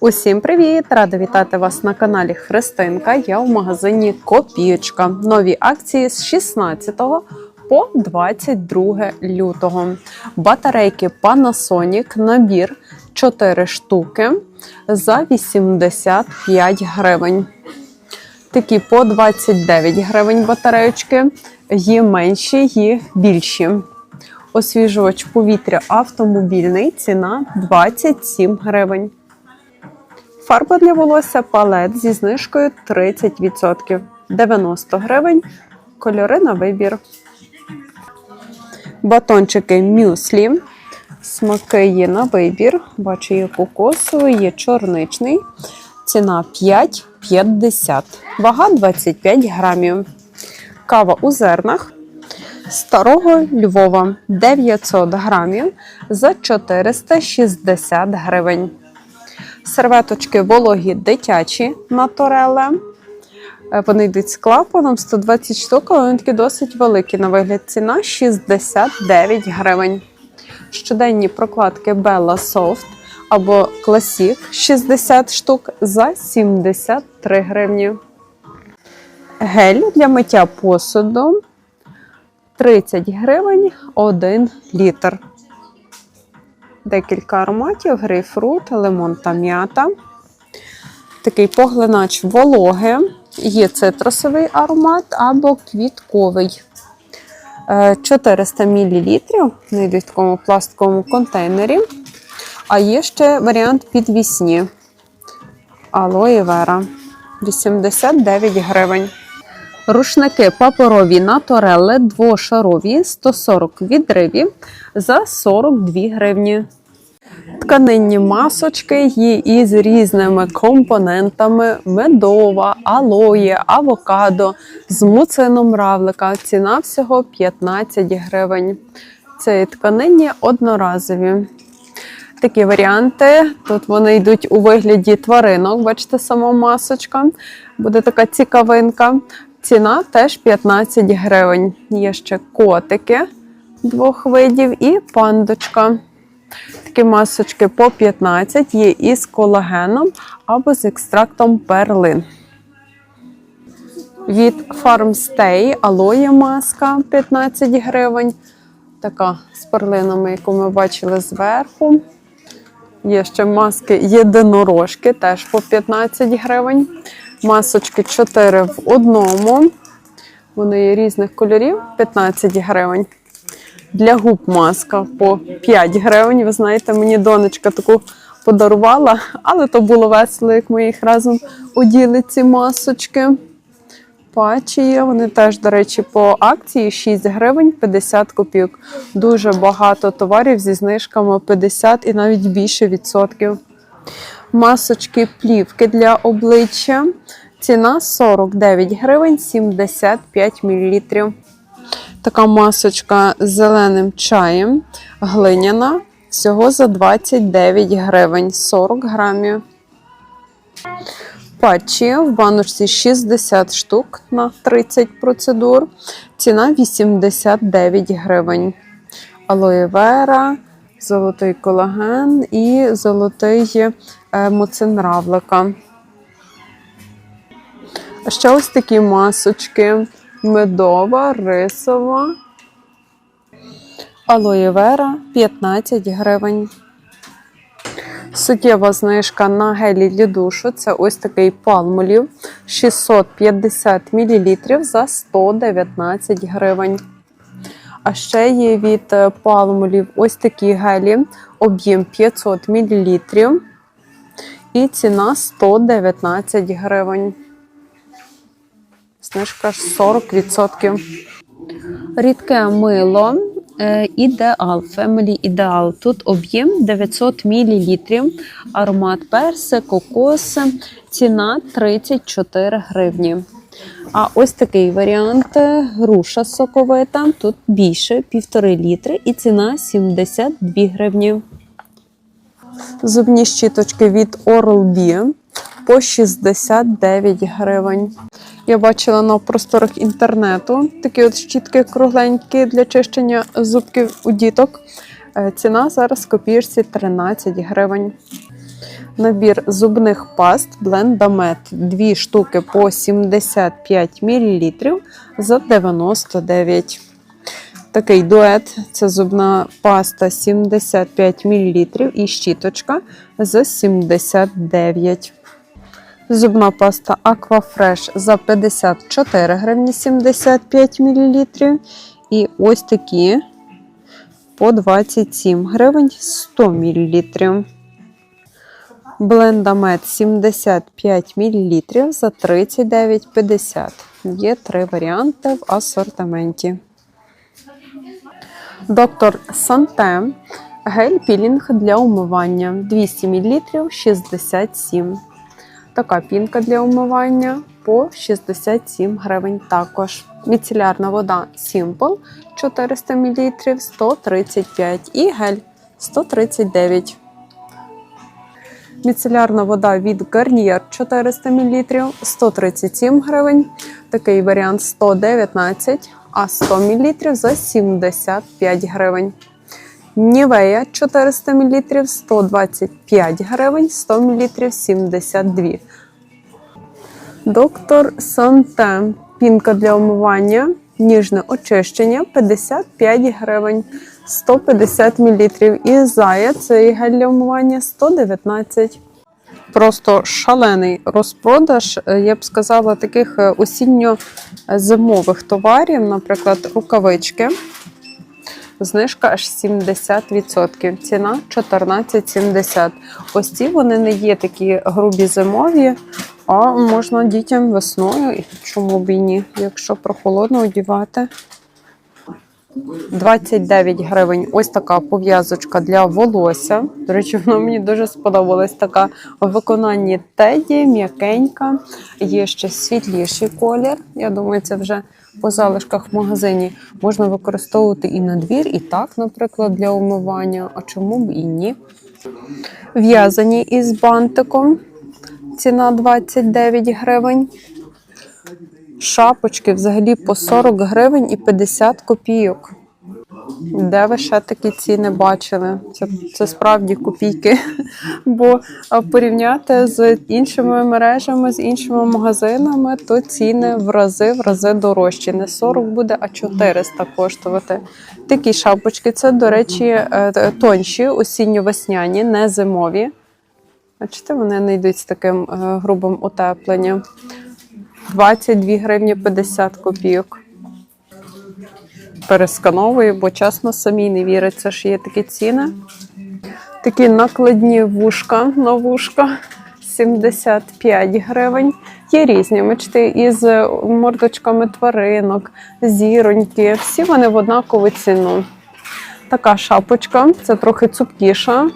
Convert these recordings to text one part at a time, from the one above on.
Усім привіт! Рада вітати вас на каналі Христинка. Я в магазині Копієчка. Нові акції з 16 по 22 лютого. Батарейки Panasonic, набір 4 штуки за 85 гривень. Такі по 29 гривень батареючки. Є менші, є більші. Освіжувач повітря автомобільний. Ціна 27 гривень. Фарба для волосся палет зі знижкою 30%. 90 гривень. Кольори на вибір. Батончики мюслі. Смаки є на вибір. Бачу, є кокосовий, є чорничний. Ціна 5,50. Вага 25 грамів. Кава у зернах старого Львова 900 грамів за 460 гривень. Серветочки вологі дитячі натуреле. Е, Вони йдуть з клапаном 120 штук, але вони такі досить великі на вигляд. Ціна 69 гривень. Щоденні прокладки Bella Soft або Classic 60 штук за 73 гривні. Гель для миття посуду 30 гривень 1 літр. Декілька ароматів: грейпфрут, лимон та м'ята. Такий поглинач вологи. Є цитрусовий аромат або квітковий. Е, 400 мл. Вони йдуть в такому пластиковому контейнері. А є ще варіант підвісні. Алоє вера. 89 гривень. Рушники паперові наторелли двошарові 140 відривів за 42 гривні. Тканинні масочки є із різними компонентами: медова, алоє, авокадо з муцином равлика. Ціна всього 15 гривень. Це тканинні одноразові. Такі варіанти. Тут вони йдуть у вигляді тваринок. Бачите, сама масочка. Буде така цікавинка. Ціна теж 15 гривень. Є ще котики двох видів і пандочка. Такі масочки по 15 є із колагеном або з екстрактом перлин. Від Farmstay алоє маска 15 гривень. Така з перлинами, яку ми бачили зверху. Є ще маски єдинорожки, теж по 15 гривень. Масочки 4 в одному. Вони різних кольорів 15 гривень. Для губ маска по 5 гривень. Ви знаєте, мені донечка таку подарувала, але то було весело, як ми їх разом оділи ці масочки. Патчі є, вони теж, до речі, по акції 6 гривень 50 копійок. Дуже багато товарів зі знижками 50 і навіть більше відсотків. Масочки плівки для обличчя. Ціна 49 гривень 75 мл. Така масочка з зеленим чаєм, глиняна. Всього за 29 гривень 40 грамів. Патчі в баночці 60 штук на 30 процедур. Ціна 89 гривень. Алоє вера, золотий колаген і золотий е, равлика. А ще ось такі масочки. Медова, рисова. Алоє вера 15 гривень. Суттєва знижка на гелі для душу. Це ось такий палмолів 650 мл за 119 гривень. А ще є від палмолів ось такі гелі, об'єм 500 мл. І ціна 119 гривень. Знижка 40%. Рідке мило е, Ідеал, Family Ідеал. Тут об'єм 900 мл. Аромат перси, кокос. Ціна 34 гривні. А ось такий варіант груша соковита. Тут більше 1,5 літри і ціна 72 гривні. Зубні щіточки від Oral-B по 69 гривень. Я бачила на просторах інтернету такі от щітки кругленькі для чищення зубків у діток. Е, Ціна зараз в копірці 13 гривень. Набір зубних паст Blendamет. Дві штуки по 75 мл за 99. Такий дует це зубна паста 75 мл і щіточка за 79. Зубна паста Aquafresh за 54 гривні 75 мл. І ось такі по 27 гривень 100 мл. Блендамет 75 мл за 39,50. Є три варіанти в асортименті. Доктор Санте гель пілінг для умивання 200 мл 67. Така пінка для умивання по 67 гривень також. Міцелярна вода Simple 400 мл 135 і гель 139. Міцелярна вода від Garnier 400 мл 137 гривень. Такий варіант 119, а 100 мл за 75 гривень. Нівея 400 мл 125 гривень, 100 мл 72. Доктор Санте. Пінка для умивання. Ніжне очищення 55 гривень, 150 мл. І зая цей гель для умивання 119. Просто шалений розпродаж, я б сказала, таких е, осінньо-зимових товарів, наприклад, рукавички. Знижка аж 70%. Ціна 14,70. Ось ці вони не є такі грубі зимові, а можна дітям весною, і чому б і ні, якщо прохолодно одівати. 29 гривень. Ось така пов'язочка для волосся. До речі, вона мені дуже сподобалась. Така у виконанні теді, м'якенька. Є ще світліший колір. Я думаю, це вже по залишках в магазині можна використовувати і на двір, і так, наприклад, для умивання. А чому б і ні? В'язані із бантиком. Ціна 29 гривень. Шапочки взагалі по 40 гривень і 50 копійок. Де ви ще такі ціни бачили? Це, це справді копійки. Бо порівняти з іншими мережами, з іншими магазинами, то ціни в рази в рази дорожчі. Не 40 буде, а 400 коштувати. Такі шапочки, це, до речі, е, тонші, осінньо-весняні, не зимові. Бачите, вони не йдуть з таким е, грубим утепленням. 22 гривні 50 копійок. Перескановую, бо чесно самі не віриться, що є такі ціни. Такі накладні вушка на вушка 75 гривень. Є різні мечти із мордочками тваринок, зіроньки. Всі вони в однакову ціну. Така шапочка, це трохи цупкіша.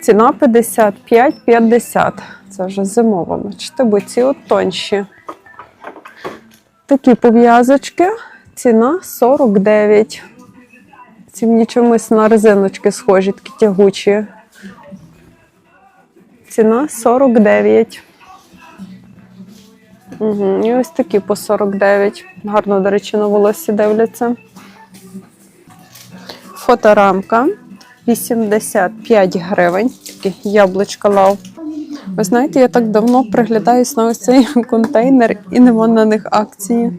Ціна 55,50. Це вже зимова, бачите, бо ці от тонші. Такі пов'язочки. Ціна 49. Ці мені чомусь на резиночки схожі, такі тягучі. Ціна 49. Угу. І ось такі по 49. Гарно, до речі, на волосі дивляться. Фоторамка 85 гривень. Такі яблучка лав. Ви знаєте, я так давно приглядаюсь на ось цей контейнер і нема на них акції.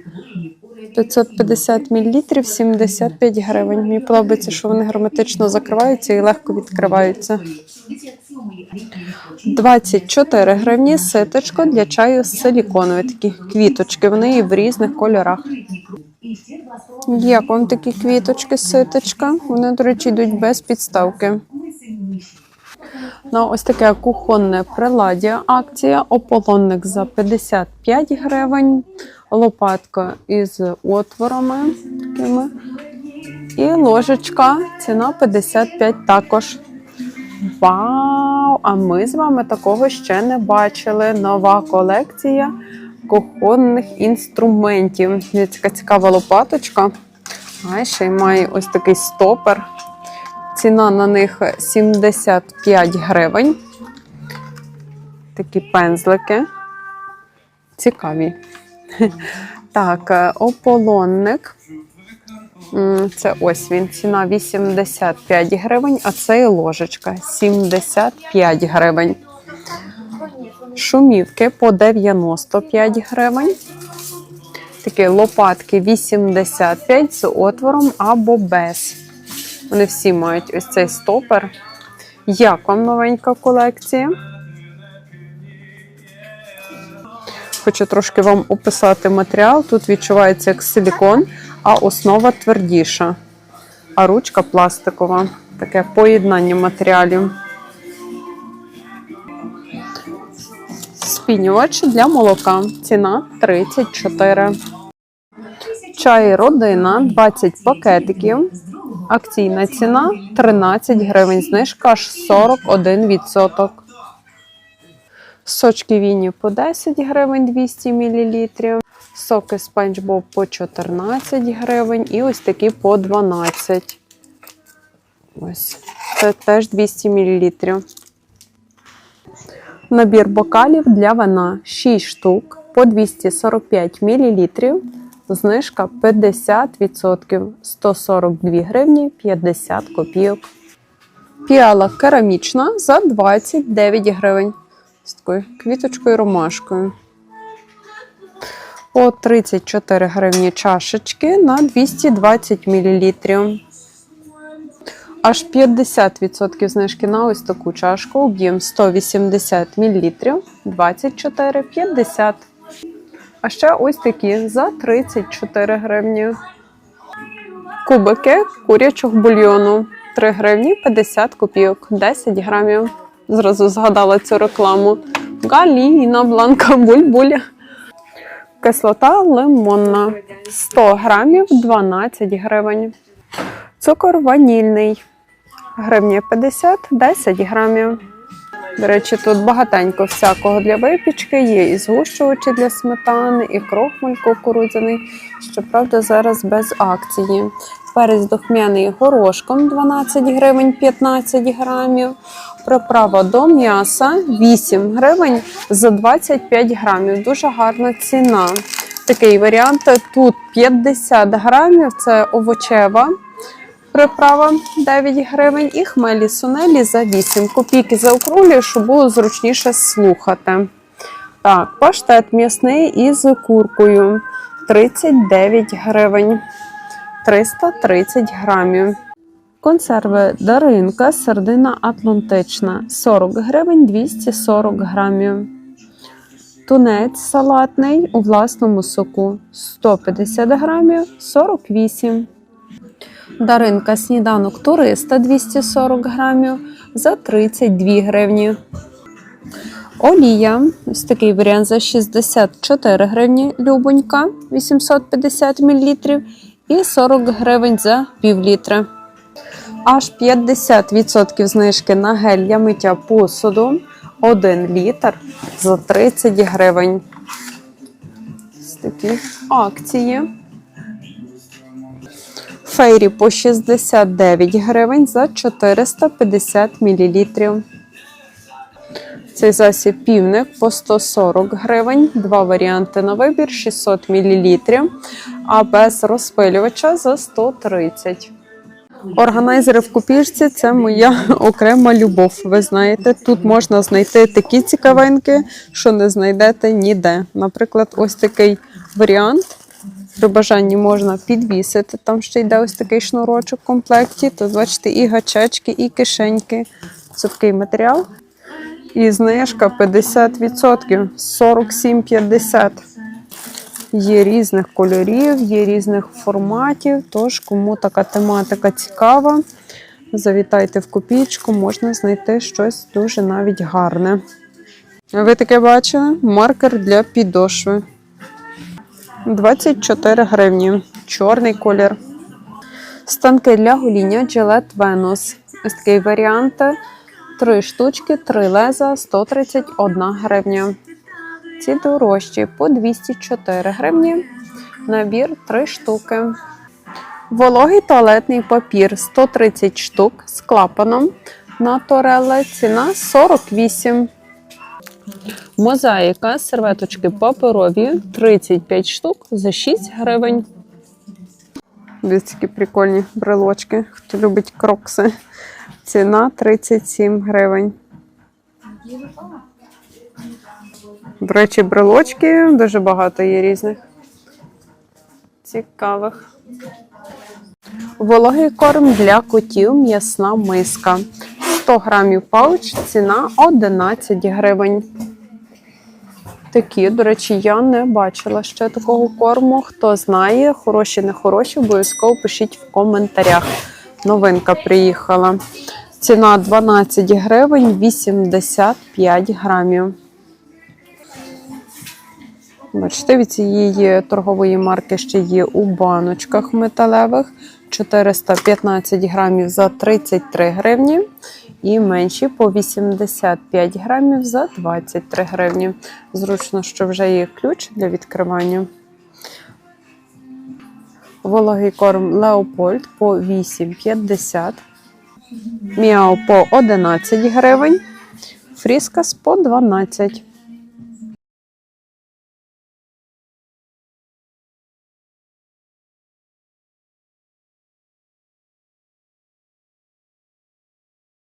550 мл 75 гривень. Мені подобається, що вони герметично закриваються і легко відкриваються. 24 гривні ситочко для чаю силіконові. Такі квіточки. Вони і в різних кольорах. Як вам такі квіточки, ситочка? Вони, до речі, йдуть без підставки. На ось таке кухонне приладдя акція. Ополонник за 55 гривень, лопатка із отворами такими. І ложечка, ціна 55 також. Вау! А ми з вами такого ще не бачили. Нова колекція кухонних інструментів. Є така цікава лопаточка. А ще й має ось такий стопер. Ціна на них 75 гривень. Такі пензлики. Цікаві. Так, е, ополонник. Це ось він. Ціна 85 гривень, а це і ложечка 75 гривень. Шумівки по 95 гривень. Такі лопатки 85 з отвором або без. Вони всі мають ось цей стопер. Як вам новенька колекція? Хочу трошки вам описати матеріал. Тут відчувається як силікон, а основа твердіша, а ручка пластикова. Таке поєднання матеріалів. Спінювач для молока. Ціна 34. Чай родина 20 пакетиків. Акційна ціна 13 гривень. Знижка аж 41%. Сочки Віні по 10 гривень 200 мл. Соки Спанч Боб по 14 гривень. І ось такі по 12. Ось. Це теж 200 мл. Набір бокалів для вина 6 штук по 245 мл. Знижка 50%, 142 гривні 50 копійок. Піала керамічна за 29 гривень. З такою квіточкою ромашкою. По 34 гривні чашечки на 220 мл. Аж 50% знижки на ось таку чашку. Об'єм 180 мл, 24,50. А ще ось такі за 34 гривні. Кубики курячого бульйону 3 гривні 50 копійок, 10 грамів. Зразу згадала цю рекламу. Галіна, бланка, бульбуля. Кислота лимонна 100 грамів 12 гривень. Цукор ванільний. Гривня 50, 10 грамів. До речі, тут багатенько всякого для випічки. Є і згущувачі для сметани, і крохмаль кукурудзяний. Щоправда, зараз без акції. Перець духмяний горошком 12 гривень 15 грамів. Приправа до м'яса 8 гривень за 25 грамів. Дуже гарна ціна. Такий варіант. Тут 50 грамів, це овочева приправа 9 гривень і хмелі сунелі за 8 копійки заокруглюю, щоб було зручніше слухати. Так, паштет м'ясний із куркою. 39 гривень. 330 грамів. Консерви. Даринка, сердина Атлантична. 40 гривень 240 грамів. Тунець салатний у власному соку. 150 грамів 48 Даринка сніданок туриста 240 грамів за 32 гривні. Олія, ось такий варіант за 64 гривні любонька 850 мл і 40 гривень за пів літра. Аж 50% знижки на гель для миття посуду 1 літр за 30 гривень. Ось такі акції. Фейрі по 69 гривень за 450 мл. Цей засіб півник по 140 гривень. Два варіанти на вибір 600 мл, а без розпилювача за 130 Органайзери в купішці це моя окрема любов. Ви знаєте, тут можна знайти такі цікавинки, що не знайдете ніде. Наприклад, ось такий варіант. При бажанні можна підвісити. Там ще йде ось такий шнурочок в комплекті. Тут, бачите, і гачечки, і кишеньки. Це матеріал. І знижка 50%, 47,50. Є різних кольорів, є різних форматів. Тож, кому така тематика цікава, завітайте в копійку, можна знайти щось дуже навіть гарне. Ви таке бачили? Маркер для підошви. 24 гривні. Чорний колір. Станки для гоління Gillette Venus. Ось такий варіант. Три штучки, три леза, 131 гривня. Ці дорожчі по 204 гривні. Набір 3 штуки. Вологий туалетний папір 130 штук з клапаном. На Торелла ціна 48. Мозаїка, серветочки паперові 35 штук за 6 гривень. Дивіться, які прикольні брелочки. Хто любить крокси. Ціна 37 гривень. До речі, брелочки дуже багато є різних. Цікавих. Вологий корм для котів, м'ясна миска. 100 грамів пауч, ціна 11 гривень. Такі, до речі, я не бачила ще такого корму. Хто знає, хороші, не хороші, обов'язково пишіть в коментарях. Новинка приїхала. Ціна 12 гривень 85 грамів. Бачите, від цієї торгової марки ще є у баночках металевих 415 грамів за 33 гривні. І менші по 85 грамів за 23 гривні. Зручно, що вже є ключ для відкривання. Вологий корм Леопольд по 8,50. м'яо по 11 гривень. Фріскас по 12.